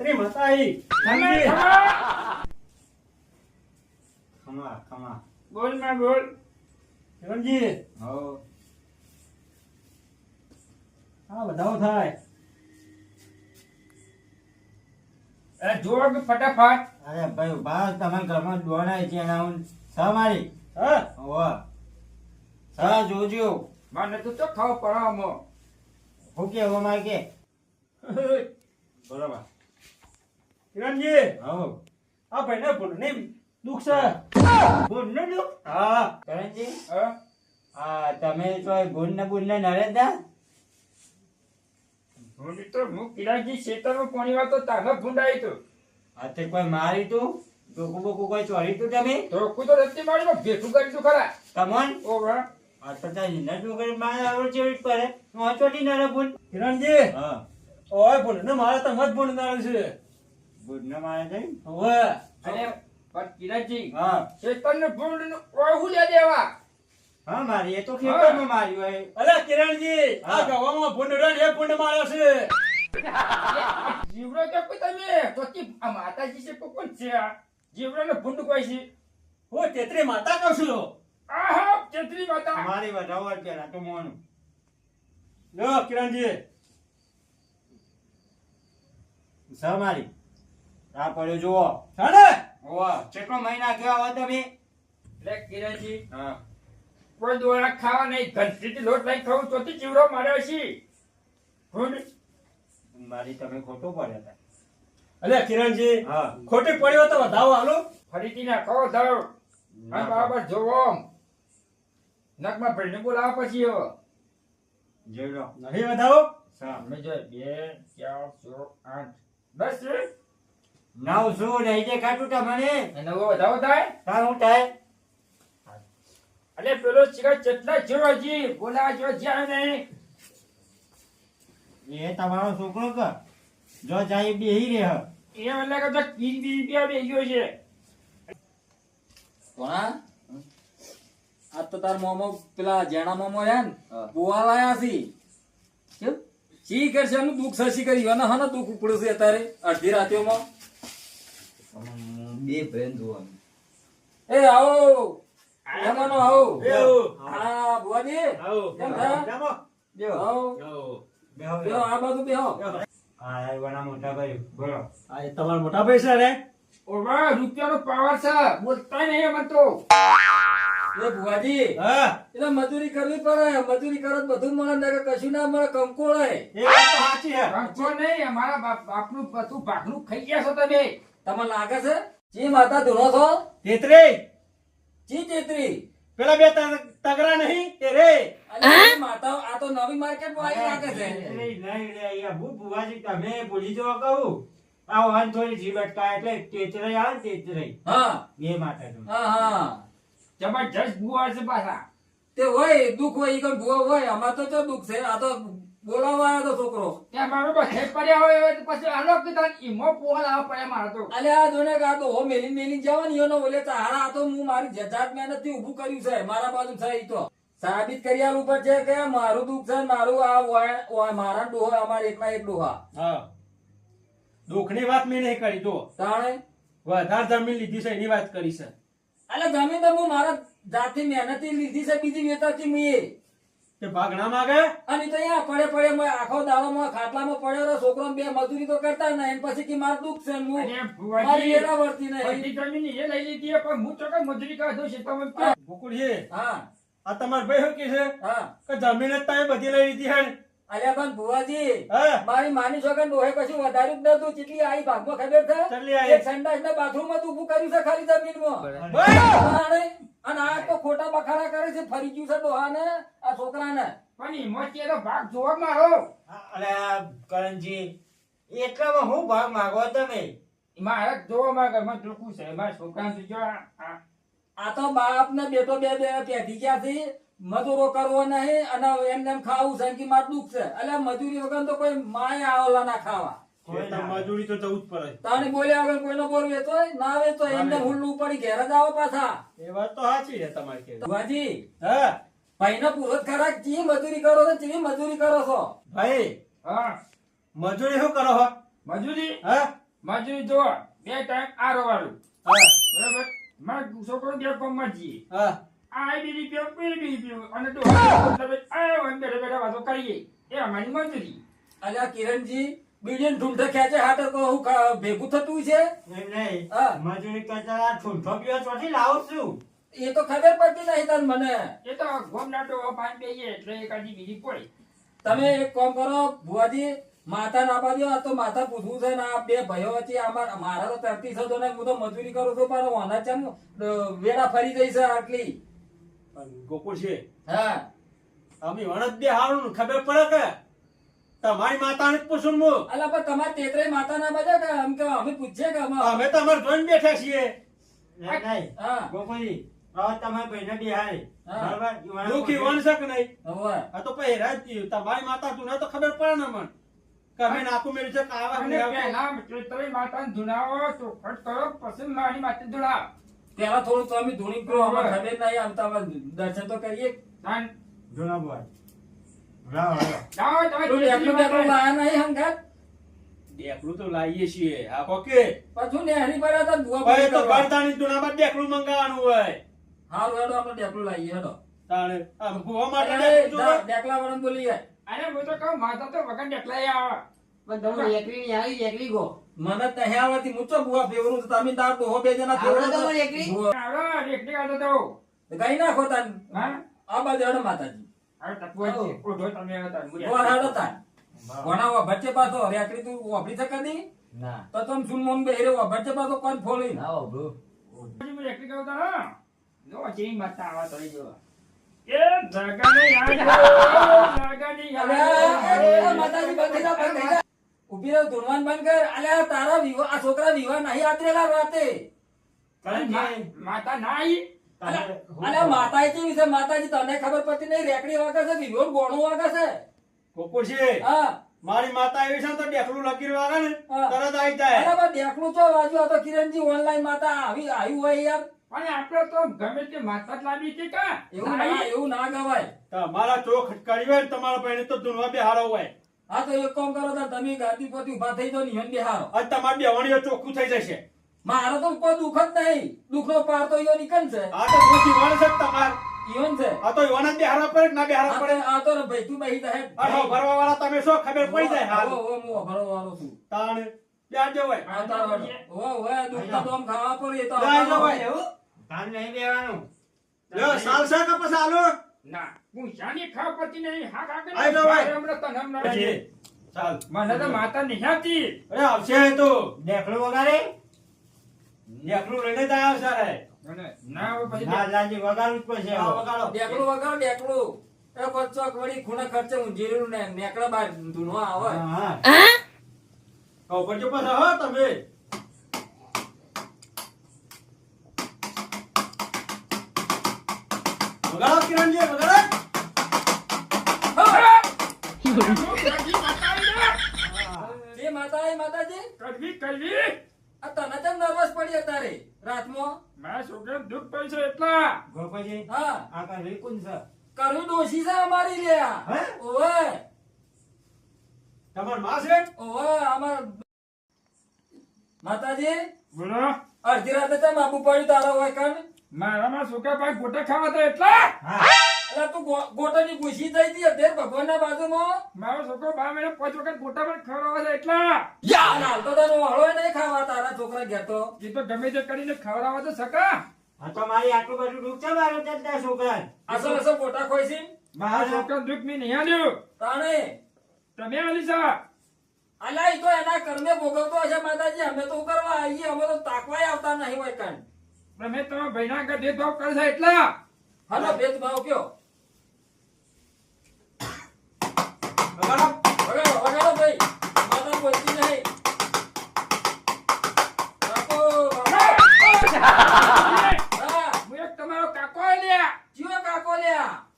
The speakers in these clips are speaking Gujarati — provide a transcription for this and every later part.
તેત્રી માતા આઈ ખમા. ખમા. બોલમાં બોલ. કિરણજી હો. હા વધાવો થાય. એ જોગ ફટાફટ. અરે ભાઈ રહો, તમારા ઘરમાં દોણાય છે એના હું સા મારી. હા. હોવ સા જોજો. મને તો તો ખાવ પડાવમો હું કે હો મારે કે? બરાબર. કિરણજી હા. આ ભાઈને ભૂલની દુઃખ છે. ગુણ ને તું હા. કરણજી હા. તમે તો ગુણ ને ભૂલ ને નરે દા હું તો હું કિરાજી ખેતરમાં પોણી વાળતો તાનો ભૂંડાઈ તો. આ તે કોઈ મારી તું? ડોકું બોકું કોઈ ચોરી તું તમે? તો કુ તો રત્તી મારી ભેટું કરી તું ખરા. તમોન? ઓ વાહ મારે આવડ ચેવી પડે. હું ચોટી નરે ગુણ કિરણજી હા. ઓય ભૂલને મારા તો મત નાર છે. ગુણ મારે જઈ હવે અને પણ કિરાજી હા. ખેતરને ભૂંડ ઓહું લે દેવા. હા મારી એ તો ખેતરમાં મારી હોય. અલા કિરણજી આ ગવામાં ભૂંડ રહ્યો એ ભૂંડ માર્યો છે. જીવડો કે કોઈ તમે તો કી આ માતાજી છે કોણ છે આ? જીવડો ને ભૂંડ કોઈ છે? હું તેત્રી માતા કહું છું. આહા ચેતરી માતા. મારી વધાવો પેલા તો મોનું. લો કિરણજી સ મારી. આ પડ્યો જુઓ. જાણે ઓવા કેટલો મહિના ગયા આવો તમે? એટલે કિરણજી હા. કોઈ દોરા ખાવા નહીં. ઘંટીથી લોટ લઈ ખાવું તો ચીવડો માર્યો છે. મારી તમે ખોટું પડ્યા હતા અલે કિરણજી હા. ખોટી પડ્યો તો વધાવો હાલો. ફરીથી ના કહો દાવ હા બરાબર જોવો નકમાં ભણીને બોલાવા પછી હવે. જોઈ લો. નહીં વધાવો. સા અમે જો બે ચાર છ આઠ. છે નવ શું નહીં દે કાટું મને? અને હવે વધાવો થાય? તાર હું થાય? અલે પેલો ચિકન ચેટલા જેવો હજી બોલાવા જેવો જ્યાં નહીં એ તમારો છોકરો કે જો જાય બેહી રહે. એ મને કે તો કિંગ બી રૂપિયા બે ગયો છે. કોણા? આ તો તાર મોમો પેલા જેણા મોમો રહ્યા ને બોવા લાયા છી. કેમ? ચી કરશે? એનું દુઃખ સસી કરી. અને હને દુઃખ ઉપડશે છે અત્યારે અડધી રાત્યોમાં બે ભાઈ જોવાનું. એ આવો. મહેમાનો આવો. એ આવો. હા બુવાજી આવો. કેમ છે? જામો. બેહો. આવો આવો. બેહો. આ બાજુ બેહો. હા આવ્યાના મોટા ભાઈ બોલો. આ તમારા મોટા છે રે? ઓમાં રૂપિયાનો પાવર છે. બોલતા નહીં એમ તો. એ બુવાજી હા? એટલે મજૂરી કરવી પડે. મજૂરી કરો બધું મળે ને કે કશું ના મળે કંકોળ. એ વાત તો સાચી હે રંગો નહીં અમારા બાપ બાપનું બધું ભાગનું ખાઈ ગયા છો તમે. તમને લાગે છે? ચી માતા ધૂણો છો? તેત્રી ચી ચેતરી. પેલા બે તગડા નહીં તે રે? માતા આ તો નવી માર્કેટમાં આવી લાગે છે. નહીં, નહીં રે, અહીંયા હું ભુવાજી તમે ભૂલી જવા કહું. આ વાન થોડી જીભ અટકાય એટલે તેતરાઈ આવે ને તેતરાઈ. હા. બે માતા તો. હા હા. જબરજસ્ત બુઆ છે પાછા. તે હોય દુઃખ હોય ઈ કોઈ ભુવા હોય અમાર તો જો દુઃખ છે. આ તો બોલાવવા આવ્યો તો છોકરો. ત્યાં મારો બધે પડ્યા હોય હવે પછી આલો કીધા ઈમો પોલ આવા પડ્યા મારા તો. અલે આ જોને કે તો હો મેલી મેલી જવાની એનો ઓલે તારા આ તો હું મારી જજાત મહેનતથી ઊભું કર્યું છે. મારા બાજુ છે ઈ તો. સાબિત કરી આલું પર છે કે મારું દુઃખ છે મારું આ મારા ડોહો અમારે એકલા એક ડોહા. હા. દુઃખની વાત મેં નહીં કરી તો તાણે? વધારે જમીન લીધી છે એની વાત કરી છે. અલે જમીન તો હું મારા જાતે મહેનત લીધી છે બીજી વેતાથી મેં. તે ભાગ ના અને તો અહીંયા પડે પડે મેં આખો દાડોમાં ખાટલામાં પડ્યો રહ્યો છોકરો બે મજૂરી તો કરતા નહીં અને પછી કે મારું દુઃખ છે હું મારી ભુવાજી વર્તી નહીં. જમીન એ લઈ લીધી પણ હું તો કઈ મજૂરી કરતો છે તમે કહો. ગોકુળજી હા. આ તમાર ભાઈ શું કે છે? હા. કે જમીન જ તમે બધી લઈ લીધી હે? અલ્યા પણ ભુવાજી હા? મારી માની છોકરા ડોહે કશું વધાર્યું જ નતું. કેટલી આઈ ભાગમાં ખબર છે? એક સંડાસ ને બાથરૂમમાં ઉભું કર્યું છે ખાલી જમીનમાં. બસ. અને આ તો ખોટા બખાડા કરે છે ફરી ગયું છે ડોહાને આ છોકરાને. પણ એમાં છે તો ભાગ જોવા મારો? અરે કરણજી એટલામાં હું ભાગ માંગો તમે? મારે જોવા માંગે મને જોખું છે મારા છોકરા જો આ- તો બાપ ને બેટો બે બે પેઢી ગયા છે મજૂરો કરવો નહીં અને એમને ખાવું છે કે મારું દુઃખ છે. એટલે મજૂરી વગર તો કોઈ માય આવેલા ના ખાવા. તો મજૂરી તો જવું જ પડે. તાને બોલ્યા વગર કોઈનો બોર વેચોય ના વેચોય એમને હુલ્લું પડી ઘેર જ આવો પાછા. એ વાત તો સાચી છે તમારી કે ભુવાજી હા. ભાઈને પૂરો જ ખરા મજૂરી કરો છો ચી મજૂરી કરો છો. ભાઈ હા. મજૂરી શું કરો હો મજૂરી? હા. મજૂરી જો બે ટાઈમ આરો વાળું હા. બરાબર? મારો છોકરો બે કોમમાં જઈએ હા. આ બીજી પીઓ બીજી પીઓ અને તું હવે આ બેઠા બેઠા વાતો કરીએ. એ અમારી મજૂરી. અલ્યા કિરણજી બીજે ઢૂંઢે ખેંચે હાટે તો હું ભેગું થતું છે. મજૂરી કરતા આ ઠૂંઠો પીવો ચોથી લાવું છું. એ તો ખબર પડતી નહીં તને મને. એ તો ગોમ નાટો પાંચ બેહીએ એટલે એકાદી બીજી પડી. તમે એક કામ કરો ભુવાજી માતા ના પાડ્યો આ તો માતા પૂછવું છે ને આ બે ભાઈઓ વચ્ચે આમાં મારા તો તરતી થતો ને હું તો મજૂરી કરું છું પણ વાના ચમ વેડા ફરી ગઈ છે આટલી. ગોકુળ છે હા. અમે વણત બે હારું ખબર પડે કે? તમારી માતા ને પૂછું ને હું. અલા પણ તમારે તેતરે માતા ના બાજે કે આમ કે અમે પૂછીએ કે અમે અમે તો અમાર જોઈન બેઠા છીએ. નહીં. હા હવે તમારા ભાઈને બિહારી. બરાબર? દુઃખી નહીં. હવે. આ તો પહેરા રાત તમારી માતા તું તો ખબર પડે ને મને. તમે નાખું છે આવતું. પહેલા ચૈતરી ધુનાવો ચોખટ કરો પછી મારી માતે ધુનાવ પેલા થોડું તો અમે ધૂણી કરો અમે ખબર નહીં આવતા અમે દર્શન તો કરીએ. તાન જૂના એકલું તો લાવીએ છીએ. આ કોકે? પાછું નેહરી ભાઈ તો કરવા. દુનામાં દેખલું મંગાવવાનું હોય. હારું હેડો આપણે ડેકલું લાવીએ હેડો. તાણે આ ભૂવા માટે અરે, દેખલું જોવે? જા, ડેકલા વાળાને બોલી જાય. અરે હું તો કહું માતા તો વગર ડેકલાઈ આવે. પણ તમે એકલી આવી એકલી ગો. મને તો આવતી આવવાથી મૂચો ભૂવા ફેવરું? તમે તાર ડોહો બે જણા ફેવરો તો એકલી? આવડો રેખડી આવતો તો ગઈ નાખો તાન હા? આ બાજુ માતાજી. હવે તપવું જ. છે. ઓઢો તમે હતા ભુવા હેડો તાન ભણાવો વચ્ચે પાછો. રેકડી તું વાપરી શકે નહીં? ના. તો તમે સુન બે હેરે વચ્ચે પાછો કોણ ફોલી ના બાબુ પછી હું રેખડી કહું તો હા. જો જેવી માતા આવા તો જો એ જગાને યાદ જગાને યાદ અરે, કરો. અરે, માતાજી બંધ થઈ બંધ થઈ જા. રહો ધૂળવાન બંધ કર. અલ્યા તારા વિવાહ આ છોકરા વિવાહ નહીં આતરેલા રાતે. માતા ના આવી માતાજી કેવી માતાજી તને ખબર પડતી નહીં. રેકડી વાગે છે વિવોર ગોણું વાગે છે. છે હા. મારી માતા એવી છે ને તો દેખલું લખી વાગે ને હા. તરત આવી જાય. અરે બા દેખલું છો બાજુ આ તો કિરણજી ઓનલાઈન માતા આવી આવ્યું હોય યાર. અને આપણે તો ગમે તે માતા જ લાવી છે કા? એવું ના એવું ના ગવાય. તમારા ચોખ ખટકાડી હોય તમારા ભાઈને તો ધૂનવા બે હારો હોય. હા તો એક કામ કરો તમે ગાદી પોતી ઊભા થઈ જાઓ ને ઈવન બેહારો. અને તમારી બેવાણીઓ ચોખ્ખું થઈ જશે. મારો તો કોઈ દુઃખ જ નહીં. દુઃખનો પાર તો ઈયો નીકળ છે? આ તો ખોટી વણ છે તમાર. ઈવન છે? આ તો યુવાના જ બેહારવા પડે કે ના બેહારવા હારા પડે? આ તો ને ભાઈ તું બેહી જાય આ ભરવા વાળા તમે શું ખબર પડી જાય હાલ. ઓ, ઓ, હું અભરો વાળો છું. તાણ ત્યાં જવાય આ તાણ ઓ, ઓ, દુઃખ તો આમ ખાવા પડે તો જાય આપણો- જવાય એવું તાણ નહીં બેવાનું લ્યો સાલસા કે પછી ના હું શાની ખાવ પતી નહીં. હા કાકે આઈ આઈ. હમણાં તને હમણાં ચાલ. મને તો માતા નહીં આવતી અરે આવશે તો. દેખલું વગાડે? એકલું લઈને જ આવ્યો સર ના આવે ના લાજી વગાડવું જ પડશે હવે. વગાડો ડેકલું વગાડો, ડેકલું. એ કોચોક વળી ખૂણે ખર્ચે ઊંઝેરું ને નેકળા બાર ધૂણવા આવે. હા, હા. કહો પડજો પાછા હો તમે વગાડો કિરણજી વગાડો એ માતા એ માતાજી કરવી કરવી આ તને તો નર્વસ પડી અત્યારે? રાતમાં? મારા છોકરા દુઃખ પડશે એટલા. ગોપાજી હા. આ કરવી કોણ છે. કરવી દોષી છે અમારી લ્યા ઓવે. તમારમાં છે ઓવે અમાર માતાજી બોલો. અડધી રાતે કેમ આબુ પડ્યું તારા હોય કણ મારામાં છોકરા ભાઈ ગોટા ખાવા તો એટલા? હા. એટલે તું ગોટાની પૂછી થઈ હતી અત્યારે ભગવાનના બાજુમાં. મારો છોકરો બા મહિને પાંચ વખત ગોટા પણ ખવડાવે છે એટલા. અને હાલ તો તારો વાળો નહીં ખાવા તારા છોકરા ઘેર તો. એ તો ગમે તે કરીને ખવડાવવા તો સકા. આ તો મારી આટલું બધું દુઃખ છે મારું તે તારા અસલ અસલ ગોટા ખોઈ છે મારા છોકરા દુઃખ મેં નહીં આલ્યું. તાણે? તમે આલી સા અલા તો એના કર્મે ભોગવતો હશે માતાજી. અમે તો કરવા આવીએ? અમે તો તાકવાય આવતા નહીં હોય કઈ. તમે તમારા ભાઈના આગળ ભેદભાવ કરશે એટલા. હલો ભેદભાવ કયો વગાડો વગાડો વગાડો ભાઈ માતા બોલતી નહીં કાકો, કાકો. હા હું એક તમારો કાકો આલ્યા જીઓ કાકો લ્યા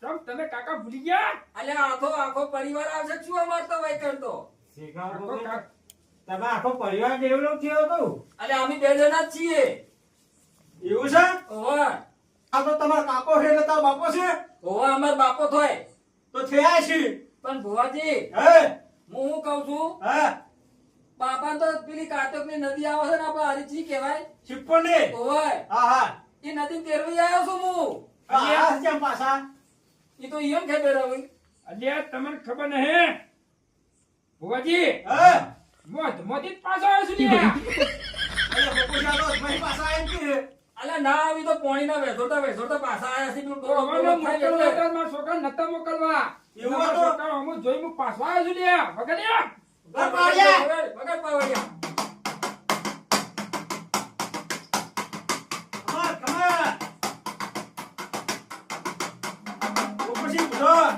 તમ તમે કાકા ભૂલી ગયા અલ્યા આખો આખો પરિવાર આવશે શું અમારતો તો શીખાવ આખો તમે આખો પરિવાર ડેવલપ થયો હતો અલ્યા અમે બે જણા જ છીએ એવું છે ઓવા આ તો તમારો કાકો છે તારો બાપો છે? ઓવા અમાર બાપો થાય તો થયા છે. પણ ભુવાજી. હું? હું કઉ છું? બાપા તો પેલી કાટકની નદી આવે છે ને આપણે હરીચી કહેવાય? શિપોની ઓય. હા હા. એ નદી તેરવી આવ્યો છું હું. કેમ પાછા? એ તો ઈયોને ખબર હવે અલ્યા તમને ખબર નહીં ભુવાજી મોત મોતી પાછો આવ્યો છું લ્યા. અરે બપોર ભાઈ પાછા એમ કે અલા ના આવી તો પોણીના વેસોડતા વેસોડતા પાછા આયા છે. છોકરા નતા મોકલવા. એવું? છોકરાઓ જોઈ હું આવ્યો છું લ્યા. વગડ્યા. ઘર પાડ્યા વગર- વગર પાવડિયા. કમાર કમાર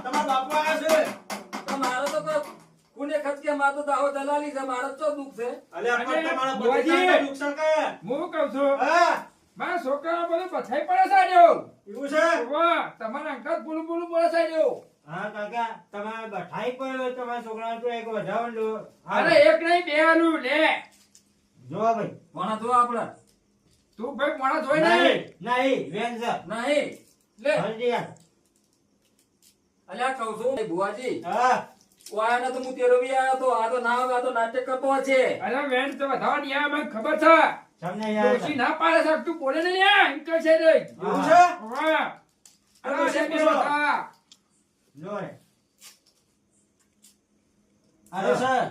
તમારા બાપુ આવ્યા છે તો મારો તો કોઈ ખચકે માતો દાવો દલાલી છે મારો તો દુઃખ છે અલ્યા પણ અને તમારા બુઆજી. નુકસાન કરે હું કહું છું હા મારા છોકરા બધું પછાઈ પડે સાહેબ એવું છે વાહ, તમારા અંકલ બોલું બોલું બોલે આર્યો. હા કાકા તમારે બઠાઈ પડ્યો તમારા છોકરા તો એક વધારો અરે એક નહીં બે લે. જો ભાઈ. કોણા તો આપડે તું ભાઈ માણસ હોય નહીં નહીં વેન સર. નહીં. લે. હલ્દી આ. અલ્યા કહું છું એ હા. વાયાને તો હું તેરવી આવ્યો તો આ તો ના આ તો નાટક કરતો છે. અરે વેણ તો નહીં મને ખબર છે. તમને યાદ ડોશી ના પાડે છે તું બોલે ને યાર એમ છે રે. એવું છે? વાહ. અરે ડોશી બે જો રે સર.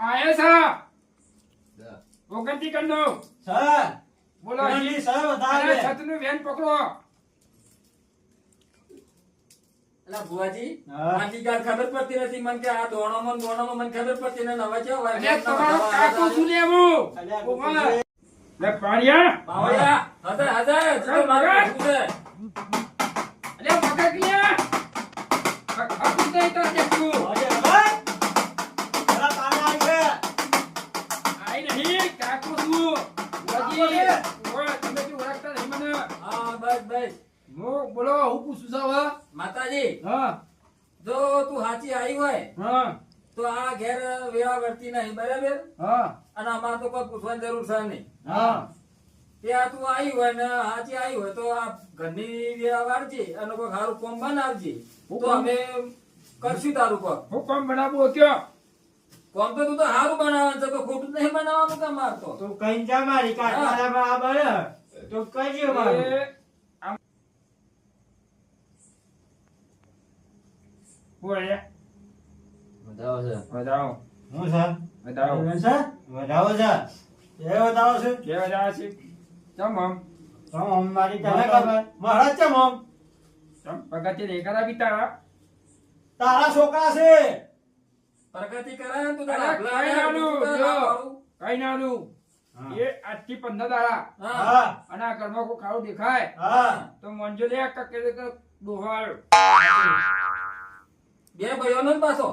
આયા છે ઓગણતી કર સર. બોલો ઓગણત્રીસ, સર વધારે. છતનું વેન પકડો. અલા ખબર પડતી નથી. મને કે આ દોણોમાં દોણોમાં મને ખબર પડતી નથી. હવે કેવો? અરે તમારો કાકો શું લેવું? અલ્યા લે પાણિયા બાવળિયા, હજાર, હજાર, જો મારું ભેગું છે. અલે બોલો હું પૂછું છું હવે માતાજી હા. જો તું સાચી આવી હોય હા. તો આ ઘેર વેળા વર્તી નહીં બરાબર? હા. અને અમારે તો કોઈ પૂછવાની જરૂર છે નહીં. હા. ત્યાં તું આવી હોય ને સાચી આવી હોય તો આ ઘરની વેળા વાળજે અને કોઈ સારું કોમ બનાવજે. તો અમે કરશું તારું કોમ. હું કોમ બનાવું કયો? કોમ તો તું તો સારું બનાવવાનું છે તો ખોટું નહીં બનાવવાનું કામ મારતો તું. કઈ જા મારી કાકા આ તો કહેજો મારું. છે. વધાવો. હું સર વધાવો. છે? વધાવો એ બતાવો છે? કે વધાવો છે. ચમ આમ ચમ આમ મારી તને ખબર? મહારાજ ચમ આમ ચમ પગાતી દેખાડા બી તારા છોકરા છે. પ્રગતિ કરે ને તું અરે, તારા કઈ નાનું. કાંઈ નાનું એ આજથી પંદર દાડા. અને આ ઘરમાં કોઈ ખાવું દેખાય? તો મંજો લે કકે ડોહાળ બે ભાઈઓ નો પાછો.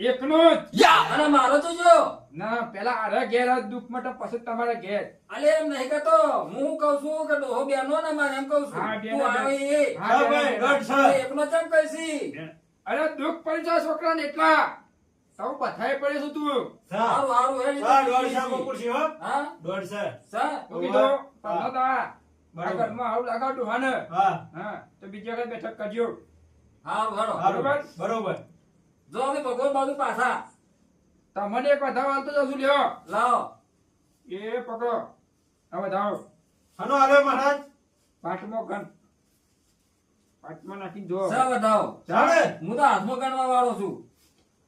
એકનો જ. અને મારો તો જો. ના પેલા આરા ઘેર દુઃખ માટે પછી તમારા ઘેર. અલે એમ નહીં કહેતો. હું કઉ છું કે ડોહો બેનો ને મારે એમ કઉ છું. તું આવે એકનો કેમ કહીશી. અરે દુઃખ પડી છોકરા ને એટલા. તો બધાય પડે છે તું. સારું સારું હે હેડ હા દોઢ છે હો. હા? દોઢ સા સર તો કીધું. પંદર દાડા આ બરોબર. ઘરમાં આવું લગાડું હા ને હા. હા તો બીજી વખત બેઠક કરજો. હા. બરોબર. બરોબર? જો અમે ભગવાન બાજુ પાછા. તમને એક વધાવ હાલતો જશું લ્યો? લાવો. એ પકડો. હવે વધાવ હનો આવે મહારાજ. પાંચમો ગણ પાટમાં નાખી જો સા બતાવો. ચાલે હું તો હાથમાં ગણવા વાળો છું.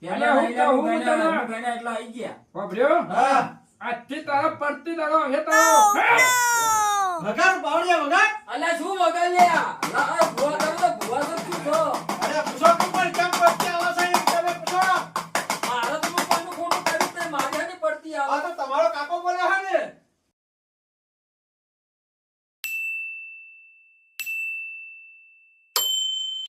પેલા હું હું ગણ્યા એટલે આવી ગયા. પબડ્યો હા. આજથી તારા પડતી તારો હવે તારો. વગર પાવડિયા વગર અલ્યા શું વગર લે આ ભૂવા કરો તો ભૂવા તો છો?